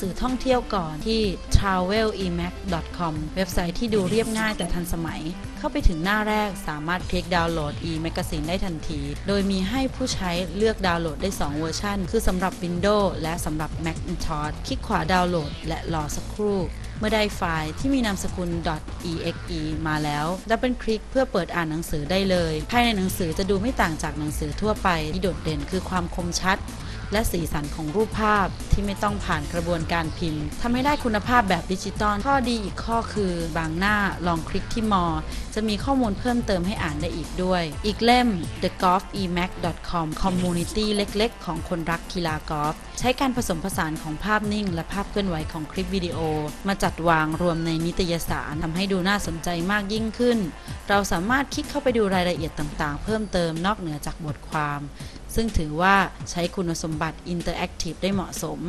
สือท่องเที่ยวก่อนที่ travelemac.com เว็บไซต์ที่ดูเรียบง่ายแต่ทันสมัย เข้าไปถึงหน้าแรกสามารถคลิกดาวน์โหลด e-magazine ได้ทันที โดยมีให้ผู้ใช้เลือกดาวน์โหลดได้ 2 เวอร์ชันคือสำหรับ Windows และสำหรับ Macintosh คลิกขวาดาวน์โหลด และรอสักครู่เมื่อได้ไฟล์ที่มีนามสกุล .exe มาแล้วดับเบิลคลิกเพื่อเปิดอ่านหนังสือได้เลย ภายในหนังสือจะดูไม่ต่างจากหนังสือทั่วไปที่โดดเด่นคือความคมชัด และสีสันของรูปภาพที่ไม่ต้องผ่านกระบวนการพิมพ์ทำให้ได้คุณภาพแบบดิจิตอลข้อดีอีกข้อคือบางหน้าลองคลิกที่มอ จะมีข้อมูลเพิ่มเติมให้อ่านได้อีกด้วย อีกเล่ม thegolfemac.com community เล็กๆ ของคนรักกีฬากอล์ฟใช้การผสมผสานของภาพนิ่ง และภาพเคลื่อนไหวของคลิปวิดีโอ มาจัดวางรวมในนิตยสารทำให้ดูน่าสนใจมากยิ่งขึ้น เราสามารถคลิกเข้าไปดูรายละเอียดต่างๆ เพิ่มเติมนอกเหนือจากบทความ ซึ่งถือว่าใช้คุณสมบัตินเตอร์แอคทีฟได้เหมาะสม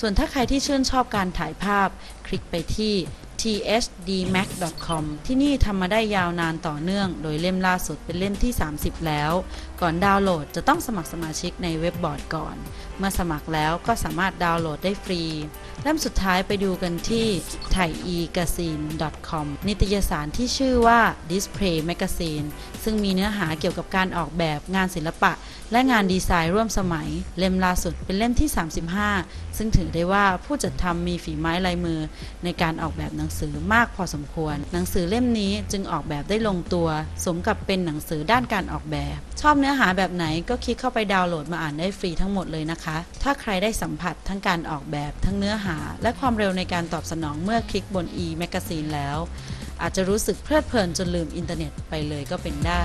ส่วนถ้าใครที่ชื่นชอบการถ่ายภาพ คลิกไปที่ thdmac.com ที่นี่ทำมาได้ยาวนานต่อเนื่อง โดยเล่มล่าสุดเป็นเล่มที่ 30 แล้ว ก่อนดาวน์โหลดจะต้องสมัครสมาชิกในเว็บบอร์ดก่อน เมื่อสมัครแล้วก็สามารถดาวน์โหลดได้ฟรี เล่มสุดท้ายไปดูกันที่ thaiegazine.com นิตยสารที่ชื่อว่า Display Magazine ซึ่งมีเนื้อหาเกี่ยวกับการออกแบบงานศิลปะ และงานดีไซน์ร่วมสมัย เล่มล่าสุดเป็นเล่มที่ 35 ซึ่งถือได้ว่าผู้จัดทำมีฝีไม้ลายมือ ในการออกแบบหนังสือมากพอสมควร หนังสือเล่มนี้จึงออกแบบได้ลงตัว สมกับเป็นหนังสือด้านการออกแบบ ชอบเนื้อหาแบบไหนก็คลิกเข้าไปดาวน์โหลดมาอ่านได้ฟรีทั้งหมดเลยนะคะ ถ้าใครได้สัมผัสทั้งการออกแบบทั้งเนื้อหาาและความเร็วในการตอบสนองเมื่อคลิกบน e-magazine แล้ว อาจจะรู้สึกเพลิดเพลินจนลืมอินเทอร์เน็ตไปเลยก็เป็นได้